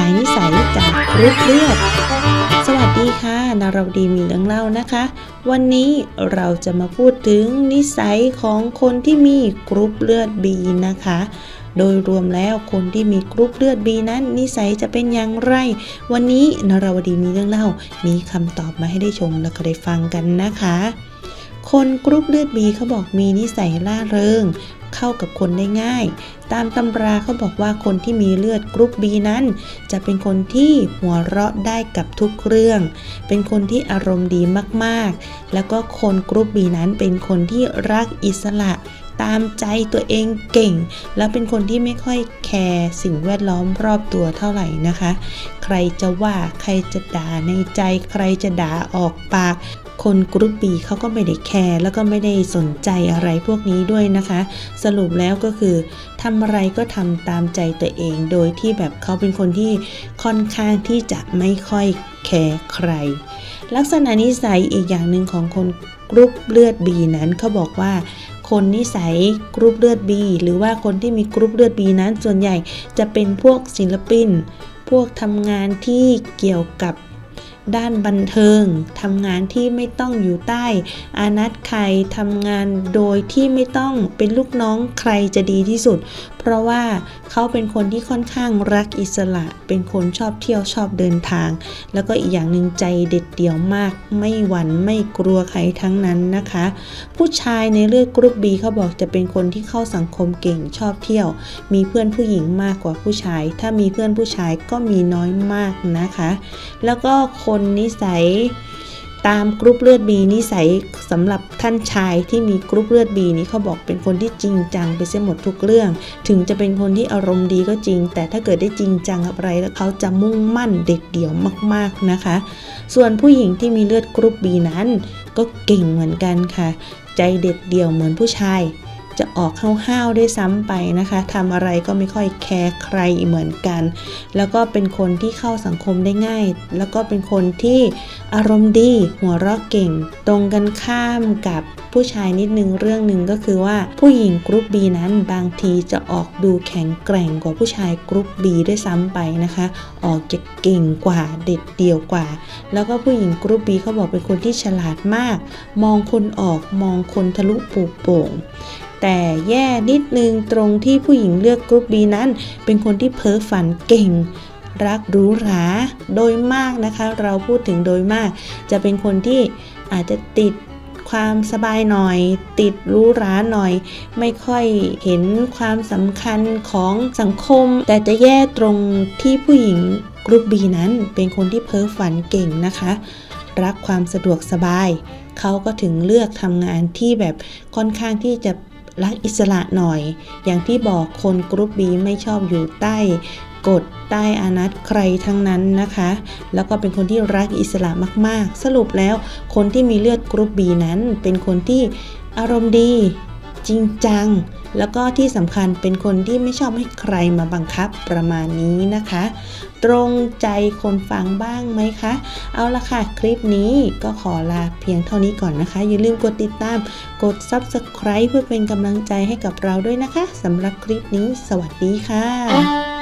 ายนิสัยจากกรุ๊ปเลือด สวัสดีค่ะนาราวดีมีเรื่องเล่านะคะ วันนี้เราจะมาพูดถึงนิสัยของคนที่มีกรุ๊ปเลือด B นะคะ โดยรวมแล้วคนที่มีกรุ๊ปเลือด B นั้น นิสัยจะเป็นอย่างไร วันนี้นาราวดีมีเรื่องเล่า มีคำตอบมาให้ได้ชมและก็ได้ฟังกันนะคะ คนกรุ๊ปเลือด B เขาบอกมีนิสัยล่าเริง เข้ากับคนได้ง่าย ตามตำราเขาบอกว่าคนที่มีเลือดกรุ๊ป B นั้น จะเป็นคนที่หัวเราะได้กับทุกเรื่อง เป็นคนที่อารมณ์ดีมากๆ แล้วก็คนกรุ๊ป B นั้นเป็นคนที่รักอิสระตามใจตัวเองเก่ง แล้วเป็นคนที่ไม่ค่อยแคร์สิ่งแวดล้อมรอบตัวเท่าไหร่นะคะ ใครจะว่าใครจะด่าในใจ ใครจะด่าออกปาก คนกรุ๊ปบีเขาก็ไม่ได้แคร์แล้วก็ไม่ได้สนใจอะไรพวกนี้ด้วยนะคะ สรุปแล้วก็คือทำอะไรก็ทำตามใจตัวเอง โดยที่แบบเขาเป็นคนที่ค่อนข้างที่จะไม่ค่อยแคร์ใคร ลักษณะนิสัยอีกอย่างหนึ่งของคนกรุ๊ปเลือด B นั้นเขาบอกว่าคนนิสัยกรุ๊ปเลือด B หรือว่าคนที่มีกรุ๊ปเลือด B นั้นส่วนใหญ่จะเป็นพวกศิลปิน พวกทำงานที่เกี่ยวกับ ด้านบันเทิงทำงานที่ไม่ต้องอยู่ใต้ อานัตใครทำงานโดยที่ไม่ต้องเป็นลูกน้องใครจะดีที่สุด เพราะว่าเขาเป็นคนที่ค่อนข้างรักอิสระ เป็นคนชอบเที่ยวชอบเดินทาง แล้วก็อีกอย่างหนึ่งใจเด็ดเดี่ยวมาก ไม่หวั่นไม่กลัวใครทั้งนั้นนะคะ ผู้ชายในเลือดกรุ๊ปบีเขาบอกจะเป็นคนที่เข้าสังคมเก่งชอบเที่ยว มีเพื่อนผู้หญิงมากกว่าผู้ชาย ถ้ามีเพื่อนผู้ชายก็มีน้อยมากนะคะ แล้วก็คนนิสัย ตามกรุ๊ปเลือด B นิสัยสำหรับท่านชายที่มีกรุ๊ปเลือด B นี้เขาบอกเป็นคนที่จริงจังไปเสียหมดทุกเรื่อง ถึงจะเป็นคนที่อารมณ์ดีก็จริง แต่ถ้าเกิดได้จริงจังอะไรแล้วเขาจะมุ่งมั่นเด็ดเดี่ยวมาก ๆนะคะ ส่วนผู้หญิงที่มีเลือดกรุ๊ป B นั้น ก็เก่งเหมือนกันค่ะ ใจเด็ดเดี่ยวเหมือนผู้ชาย จะออกห้าวๆได้ซ้ำไปนะคะทำอะไรก็ไม่ค่อยแคร์ใครเหมือนกัน แล้วก็เป็นคนที่เข้าสังคมได้ง่าย แล้วก็เป็นคนที่อารมณ์ดีหัวเราะเก่ง ตรงกันข้ามกับผู้ชายนิดนึงเรื่องหนึ่งก็คือว่าผู้หญิงกรุ๊ป B นั้นบางทีจะออกดูแข็งแกร่งกว่าผู้ชายกรุ๊ป B ด้วยซ้ำไปนะคะ ออกจะเก่งกว่าเด็ดเดี่ยวกว่า แล้วก็ผู้หญิงกรุ๊ป B เขาบอกเป็นคนที่ฉลาดมาก มองคนออกมองคนทะลุปูโป่ง แต่แย่นิดนึงตรงที่ผู้หญิงเลือกกรุ๊ป B นั้น เป็นคนที่เพ้อฝันเก่ง รักรูหราโดยมากนะคะ เราพูดถึงโดยมาก จะเป็นคนที่อาจจะติดความสบายหน่อย ติดรูหราหน่อย ไม่ค่อยเห็นความสำคัญของสังคม แต่จะแย่ตรงที่ผู้หญิงกรุ๊ป B นั้นเป็นคนที่เพ้อฝันเก่งนะคะ รักความสะดวกสบาย เขาก็ถึงเลือกทำงานที่แบบค่อนข้างที่จะ รักอิสระหน่อย อย่างที่บอกคนกรุ๊ปบีไม่ชอบอยู่ใต้กฎใต้อานัตใครทั้งนั้นนะคะ แล้วก็เป็นคนที่รักอิสระมาก ๆ สรุปแล้วคนที่มีเลือดกรุ๊ปบีนั้นเป็นคนที่อารมณ์ดี จริงจัง แล้วก็ที่สำคัญเป็นคนที่ไม่ชอบให้ใครมาบังคับประมาณนี้นะคะ ตรงใจคนฟังบ้างไหมคะ เอาละค่ะ คลิปนี้ก็ขอลาเพียงเท่านี้ก่อนนะคะ อย่าลืมกดติดตาม กด Subscribe เพื่อเป็นกำลังใจให้กับเราด้วยนะคะสำหรับคลิปนี้ สวัสดีค่ะ